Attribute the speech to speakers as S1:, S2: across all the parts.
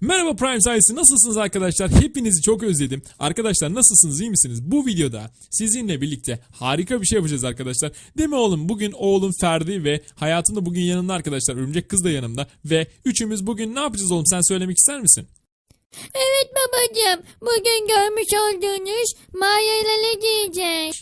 S1: Merhaba Prime sayısı nasılsınız arkadaşlar? Hepinizi çok özledim. Arkadaşlar nasılsınız iyi misiniz? Bu videoda sizinle birlikte harika bir şey yapacağız arkadaşlar. Değil mi oğlum? Bugün oğlum Ferdi ve hayatımda bugün yanımda arkadaşlar. Örümcek kız da yanımda. Ve üçümüz bugün ne yapacağız oğlum? Sen söylemek ister misin?
S2: Evet babacığım. Bugün görmüş olduğunuz mağaralara gireceğiz.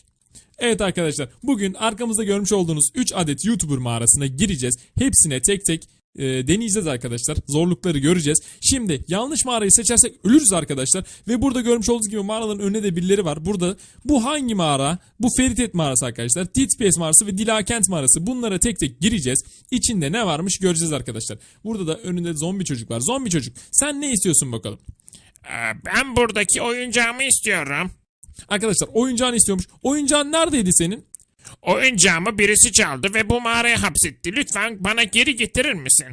S1: Evet arkadaşlar bugün arkamızda görmüş olduğunuz 3 adet YouTuber mağarasına gireceğiz. Hepsine tek tek e, deneyeceğiz arkadaşlar. Zorlukları göreceğiz. Şimdi yanlış mağarayı seçersek ölürüz arkadaşlar. Ve burada görmüş olduğunuz gibi mağaraların önünde de birileri var. Burada bu hangi mağara? Bu Feritet mağarası arkadaşlar. Titspace mağarası ve Dilakent mağarası. Bunlara tek tek gireceğiz. İçinde ne varmış göreceğiz arkadaşlar. Burada da önünde zombi çocuk var. Zombi çocuk sen ne istiyorsun bakalım?
S3: Ee, Ben buradaki oyuncağımı istiyorum.
S1: Arkadaşlar oyuncağını istiyormuş. Oyuncağın neredeydi senin?
S3: Oyuncağımı birisi çaldı ve bu mağaraya hapsetti. Lütfen bana geri getirir misin?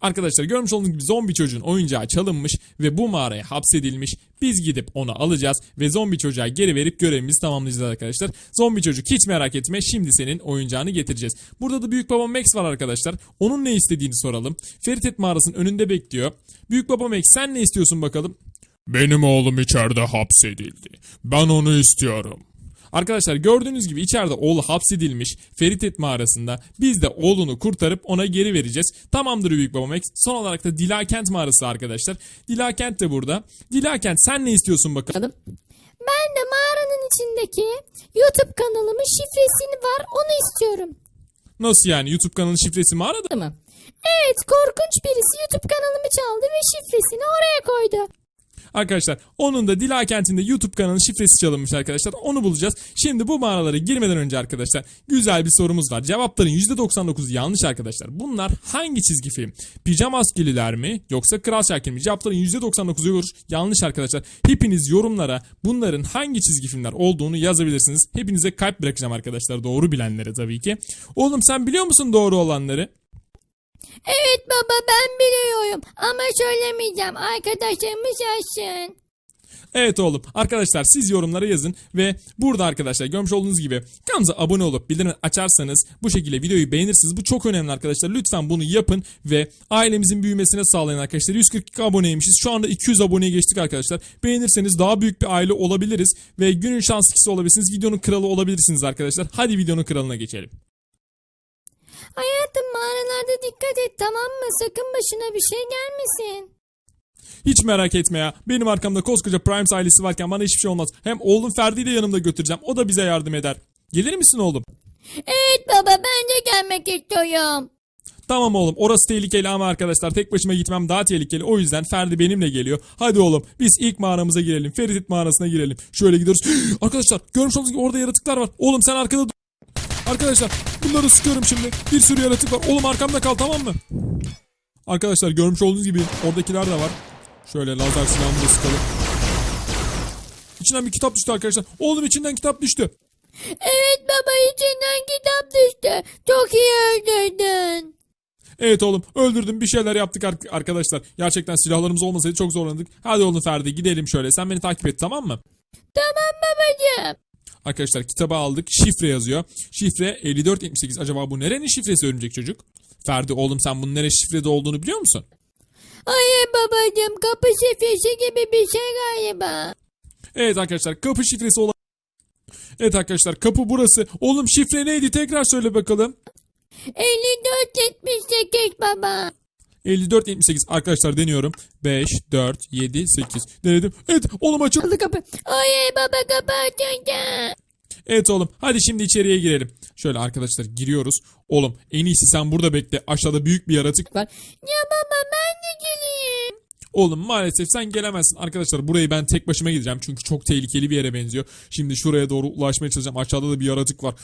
S1: Arkadaşlar görmüş olduğunuz gibi zombi çocuğun oyuncağı çalınmış ve bu mağaraya hapsedilmiş. Biz gidip onu alacağız ve zombi çocuğa geri verip görevimizi tamamlayacağız arkadaşlar. Zombi çocuk hiç merak etme şimdi senin oyuncağını getireceğiz. Burada da büyük baba Max var arkadaşlar. Onun ne istediğini soralım. Feritet mağarasının önünde bekliyor. Büyük baba Max sen ne istiyorsun bakalım?
S3: Benim oğlum içeride hapsedildi. Ben onu istiyorum.
S1: Arkadaşlar gördüğünüz gibi içeride oğlu hapsedilmiş Feritet mağarasında. Biz de oğlunu kurtarıp ona geri vereceğiz. Tamamdır Büyük Baba Max. Son olarak da Dilakent mağarası arkadaşlar. Dilakent de burada. Dilakent sen ne istiyorsun bakalım?
S2: Ben de mağaranın içindeki YouTube kanalımın şifresini var onu istiyorum.
S1: Nasıl yani YouTube kanalının şifresi mağarada?
S2: Tamam. Evet korkunç birisi YouTube kanalımı çaldı ve şifresini oraya koydu.
S1: Arkadaşlar onun da Dilakent'in de YouTube kanalının şifresi çalınmış arkadaşlar. Onu bulacağız. Şimdi bu mağaralara girmeden önce arkadaşlar güzel bir sorumuz var. Cevapların %99'u yanlış arkadaşlar. Bunlar hangi çizgi film? Pijama Askeriler mi yoksa Kral Şakir mi? Cevapların %99'u yanlış arkadaşlar. Hepiniz yorumlara bunların hangi çizgi filmler olduğunu yazabilirsiniz. Hepinize kalp bırakacağım arkadaşlar doğru bilenlere tabii ki. Oğlum sen biliyor musun doğru olanları?
S2: Evet baba ben biliyorum ama söylemeyeceğim arkadaşlarımız yazsın.
S1: Evet oğlum. Arkadaşlar siz yorumlara yazın ve burada arkadaşlar görmüş olduğunuz gibi kanalımıza abone olup bildirim açarsanız bu şekilde videoyu beğenirsiniz. Bu çok önemli arkadaşlar. Lütfen bunu yapın ve ailemizin büyümesine sağlayın arkadaşlar. 142 aboneymişiz. Şu anda 200 aboneye geçtik arkadaşlar. Beğenirseniz daha büyük bir aile olabiliriz ve günün şanslısı olabilirsiniz. Videonun kralı olabilirsiniz arkadaşlar. Hadi videonun kralına geçelim.
S2: Hayatım mağaralarda dikkat et tamam mı? Sakın başına bir şey gelmesin.
S1: Hiç merak etme ya. Benim arkamda koskoca Primes ailesi varken bana hiçbir şey olmaz. Hem oğlum Ferdi'yi de yanımda götüreceğim. O da bize yardım eder. Gelir misin oğlum?
S2: Evet baba ben de gelmek istiyorum.
S1: Tamam oğlum orası tehlikeli ama arkadaşlar tek başıma gitmem daha tehlikeli. O yüzden Ferdi benimle geliyor. Hadi oğlum biz ilk mağaramıza girelim. Ferit mağarasına girelim. Şöyle gidiyoruz. arkadaşlar görmüş olduğunuz gibi orada yaratıklar var. Oğlum sen arkada. Arkadaşlar bunları sıkıyorum şimdi. Bir sürü yaratık var. Oğlum arkamda kal tamam mı? Arkadaşlar görmüş olduğunuz gibi oradakiler de var. Şöyle lazer silahımı da sıkalım. İçinden bir kitap düştü arkadaşlar. Oğlum içinden kitap düştü.
S2: Evet baba içinden kitap düştü. Çok iyi öldürdün.
S1: Evet oğlum öldürdüm bir şeyler yaptık ar- arkadaşlar. Gerçekten silahlarımız olmasaydı çok zorlandık. Hadi oğlum Ferdi gidelim şöyle. Sen beni takip et tamam mı?
S2: Tamam babacığım.
S1: Arkadaşlar kitabı aldık. Şifre yazıyor. Şifre 5478. Acaba bu nerenin şifresi örümcek çocuk? Ferdi oğlum sen bunun nere şifrede olduğunu biliyor musun?
S2: Hayır babacığım kapı şifresi gibi bir şey galiba.
S1: Evet arkadaşlar kapı şifresi olan... Evet arkadaşlar kapı burası. Oğlum şifre neydi tekrar söyle bakalım.
S2: 54-78 baba.
S1: 5478 arkadaşlar deniyorum. 5, 4, 7, 8 denedim. Evet oğlum açıl.
S2: Aldı kapı. Hayır baba kapı açıldı.
S1: Evet oğlum hadi şimdi içeriye girelim. Şöyle arkadaşlar giriyoruz. Oğlum en iyisi sen burada bekle. Aşağıda büyük bir yaratık var.
S2: Ya baba ben de geleyim.
S1: Oğlum maalesef sen gelemezsin. Arkadaşlar burayı ben tek başıma gideceğim. Çünkü çok tehlikeli bir yere benziyor. Şimdi şuraya doğru ulaşmaya çalışacağım. Aşağıda da bir yaratık var.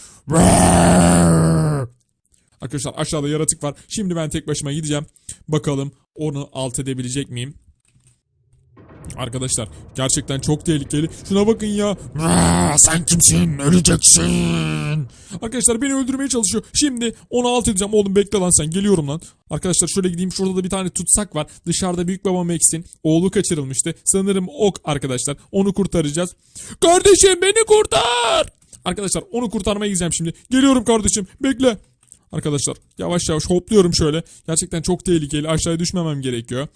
S1: Arkadaşlar aşağıda yaratık var. Şimdi ben tek başıma gideceğim. Bakalım onu alt edebilecek miyim? Arkadaşlar gerçekten çok tehlikeli. Şuna bakın ya.
S3: Sen kimsin? Öleceksin.
S1: Arkadaşlar beni öldürmeye çalışıyor. Şimdi onu alt edeceğim. Oğlum bekle lan sen. Geliyorum lan. Arkadaşlar şöyle gideyim. Şurada da bir tane tutsak var. Dışarıda büyük babam Max'in oğlu kaçırılmıştı. Sanırım ok arkadaşlar. Onu kurtaracağız. Kardeşim beni kurtar. Arkadaşlar onu kurtarmaya gideceğim şimdi. Geliyorum kardeşim. Bekle. Arkadaşlar yavaş yavaş hopluyorum şöyle. Gerçekten çok tehlikeli. Aşağıya düşmemem gerekiyor.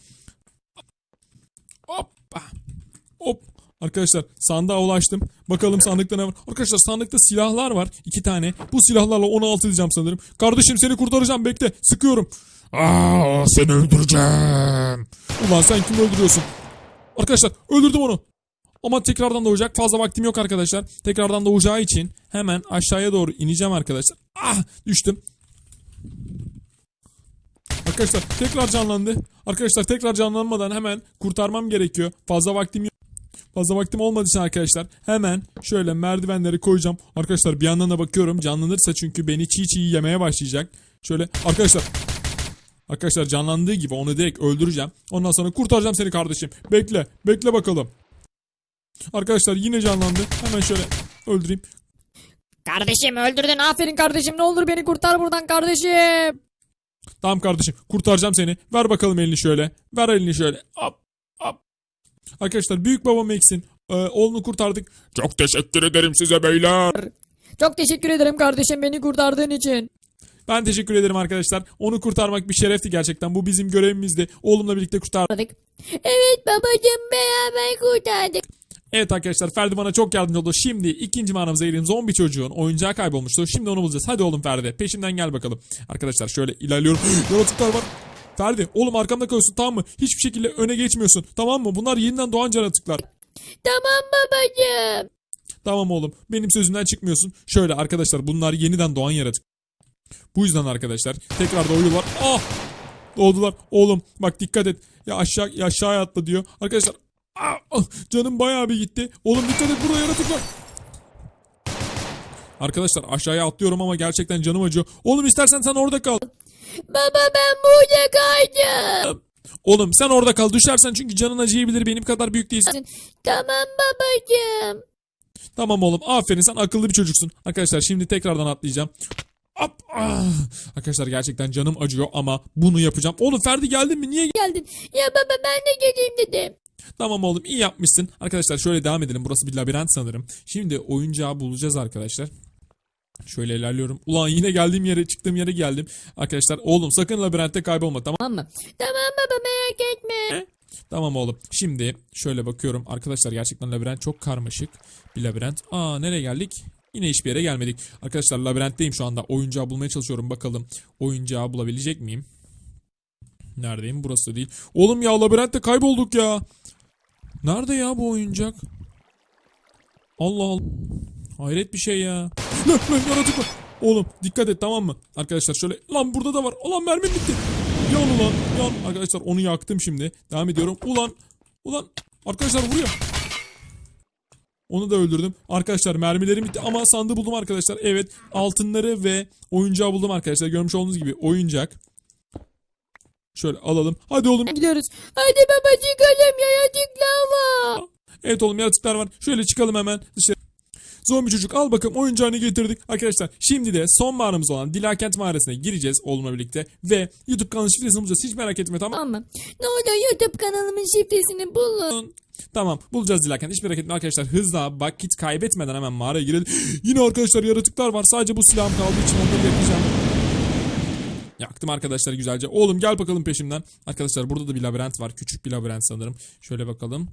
S1: Hop. Arkadaşlar sandığa ulaştım. Bakalım sandıkta ne var. Arkadaşlar sandıkta silahlar var. iki tane. Bu silahlarla 16 edeceğim sanırım. Kardeşim seni kurtaracağım bekle. Sıkıyorum.
S3: Aa, seni öldüreceğim.
S1: Ulan sen kimi öldürüyorsun? Arkadaşlar öldürdüm onu. Ama tekrardan doğacak. Fazla vaktim yok arkadaşlar. Tekrardan doğacağı için hemen aşağıya doğru ineceğim arkadaşlar. Ah düştüm. Arkadaşlar tekrar canlandı. Arkadaşlar tekrar canlanmadan hemen kurtarmam gerekiyor. Fazla vaktim yok. Fazla vaktim olmadığı için arkadaşlar hemen şöyle merdivenleri koyacağım. Arkadaşlar bir yandan da bakıyorum canlanırsa çünkü beni çiğ çiğ yemeye başlayacak. Şöyle arkadaşlar Arkadaşlar canlandığı gibi onu direkt öldüreceğim. Ondan sonra kurtaracağım seni kardeşim. Bekle. Bekle bakalım. Arkadaşlar yine canlandı. Hemen şöyle öldüreyim.
S4: Kardeşim öldürdün aferin kardeşim ne olur beni kurtar buradan kardeşim.
S1: Tamam kardeşim kurtaracağım seni. Ver bakalım elini şöyle. Ver elini şöyle. Hop hop. Arkadaşlar büyük babam eksin. Ee, oğlunu kurtardık.
S3: Çok teşekkür ederim size beyler.
S4: Çok teşekkür ederim kardeşim beni kurtardığın için.
S1: Ben teşekkür ederim arkadaşlar. Onu kurtarmak bir şerefti gerçekten. Bu bizim görevimizdi. Oğlumla birlikte kurtardık.
S2: Evet babacığım beraber kurtardık.
S1: Evet arkadaşlar Ferdi bana çok yardımcı oldu. Şimdi ikinci mağaramıza girelim. Zombi çocuğun oyuncağı kaybolmuştu. Şimdi onu bulacağız. Hadi oğlum Ferdi. Peşimden gel bakalım. Arkadaşlar şöyle ilerliyorum. Yaratıklar var. Ferdi oğlum arkamda kalıyorsun tamam mı? Hiçbir şekilde öne geçmiyorsun. Tamam mı? Bunlar yeniden doğan yaratıklar.
S2: Tamam babacığım.
S1: Tamam oğlum. Benim sözümden çıkmıyorsun. Şöyle arkadaşlar bunlar yeniden doğan yaratık. Bu yüzden arkadaşlar tekrar doğuyorlar. Ah! Doğdular. Oğlum bak dikkat et. Ya aşağı ya aşağıya atla diyor. Arkadaşlar ah, ah, canım bayağı bir gitti. Oğlum dikkat et burada yaratık var. Arkadaşlar aşağıya atlıyorum ama gerçekten canım acıyor. Oğlum istersen sen orada kal.
S2: Baba ben burada kaydım.
S1: Oğlum sen orada kal. Düşersen çünkü canın acıyabilir. Benim kadar büyük değilsin.
S2: Tamam babacığım.
S1: Tamam oğlum aferin sen akıllı bir çocuksun. Arkadaşlar şimdi tekrardan atlayacağım. Hop, ah. Arkadaşlar gerçekten canım acıyor ama bunu yapacağım. Oğlum Ferdi geldin mi? Niye gel-
S2: Geldin. Ya baba ben de geleyim dedim.
S1: Tamam oğlum iyi yapmışsın. Arkadaşlar şöyle devam edelim. Burası bir labirent sanırım. Şimdi oyuncağı bulacağız arkadaşlar. Şöyle ilerliyorum. Ulan yine geldiğim yere çıktığım yere geldim. Arkadaşlar oğlum sakın labirentte kaybolma tamam
S4: mı?
S2: Tamam baba merak etme.
S1: Tamam oğlum. Şimdi şöyle bakıyorum. Arkadaşlar gerçekten labirent çok karmaşık bir labirent. Aa nereye geldik? Yine hiçbir yere gelmedik. Arkadaşlar labirentteyim şu anda. Oyuncağı bulmaya çalışıyorum. Bakalım oyuncağı bulabilecek miyim? Neredeyim? Burası da değil. Oğlum ya labirentte kaybolduk ya. Nerede ya bu oyuncak? Allah Allah. Hayret bir şey ya. Lan lan yaratık var. Oğlum dikkat et tamam mı? Arkadaşlar şöyle. Lan burada da var. Ulan mermim bitti. Yan ulan. Yan. Arkadaşlar onu yaktım şimdi. Devam ediyorum. Ulan. Ulan. Arkadaşlar vuruyor. Onu da öldürdüm. Arkadaşlar mermilerim bitti ama sandığı buldum arkadaşlar. Evet altınları ve oyuncağı buldum arkadaşlar. Görmüş olduğunuz gibi oyuncak. Şöyle alalım. Hadi oğlum.
S4: Gidiyoruz.
S2: Hadi baba çıkalım yaratıklar var.
S1: Evet oğlum yaratıklar var. Şöyle çıkalım hemen dışarı. Zombi çocuk al bakalım oyuncağını getirdik. Arkadaşlar şimdi de son mağaramız olan Dilakent mağarasına gireceğiz oğlumla birlikte. Ve YouTube kanalı şifresini bulacağız. Hiç merak etme tamam
S4: Tamam?
S2: Ne olur YouTube kanalımın şifresini bulun.
S1: Tamam bulacağız Dilakent. Hiç merak etme arkadaşlar. Hızla vakit kaybetmeden hemen mağaraya girelim. Yine arkadaşlar yaratıklar var. Sadece bu silahım kaldığı için onları yakacağım. Yaktım arkadaşlar güzelce. Oğlum gel bakalım peşimden. Arkadaşlar burada da bir labirent var. Küçük bir labirent sanırım. Şöyle bakalım.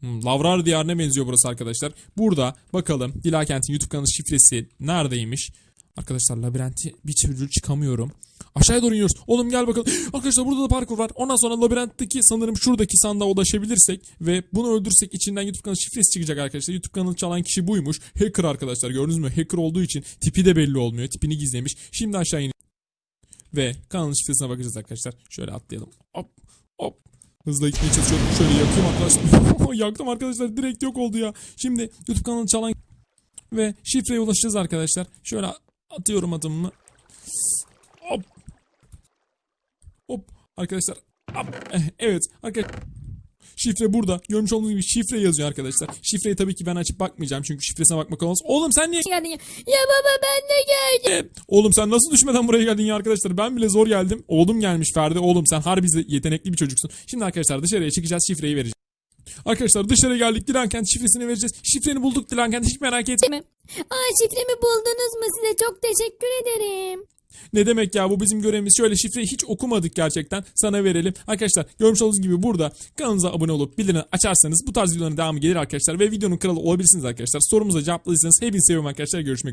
S1: Hmm, Lavrar diyarına benziyor burası arkadaşlar. Burada bakalım Dilakent'in YouTube kanalı şifresi neredeymiş? Arkadaşlar labirenti bir türlü çıkamıyorum. Aşağıya doğru iniyoruz. Oğlum gel bakalım. Arkadaşlar burada da parkur var. Ondan sonra labirentteki sanırım şuradaki sandığa ulaşabilirsek ve bunu öldürsek içinden YouTube kanalı şifresi çıkacak arkadaşlar. YouTube kanalı çalan kişi buymuş. Hacker arkadaşlar gördünüz mü? Hacker olduğu için tipi de belli olmuyor. Tipini gizlemiş. Şimdi aşağı in. Ve kanalın şifresine bakacağız arkadaşlar. Şöyle atlayalım. Hop hop. Hızla gitmeye çalışıyorum. Şöyle yakayım arkadaşlar. Yaktım arkadaşlar. Direkt yok oldu ya. Şimdi YouTube kanalını çalan ve şifreye ulaşacağız arkadaşlar. Şöyle atıyorum adımımı. Hop. Hop. Arkadaşlar. Hop. Eh, Evet. Arkadaşlar. Şifre burada. Görmüş olduğunuz gibi şifre yazıyor arkadaşlar. Şifreyi tabii ki ben açıp bakmayacağım çünkü şifresine bakmak olmaz. Oğlum sen niye
S4: Geldin
S2: ya. Baba ben de geldim.
S1: e, Oğlum sen nasıl düşmeden buraya geldin ya arkadaşlar? Ben bile zor geldim. Oğlum gelmiş Ferdi. Oğlum sen harbi yetenekli bir çocuksun. Şimdi arkadaşlar dışarıya çıkacağız şifreyi vereceğiz. Arkadaşlar dışarı geldik. Dilankent şifresini vereceğiz. Şifreni bulduk Dilankent hiç merak etme.
S2: Aa şifremi buldunuz mu size çok teşekkür ederim.
S1: Ne demek ya bu bizim görevimiz. Şöyle şifreyi hiç okumadık gerçekten. Sana verelim. Arkadaşlar görmüş olduğunuz gibi burada kanalımıza abone olup bildirimleri açarsanız bu tarz videoların devamı gelir arkadaşlar. Ve videonun kralı olabilirsiniz arkadaşlar. Sorumuza cevapladıysanız hepinizi seviyorum arkadaşlar. Görüşmek üzere.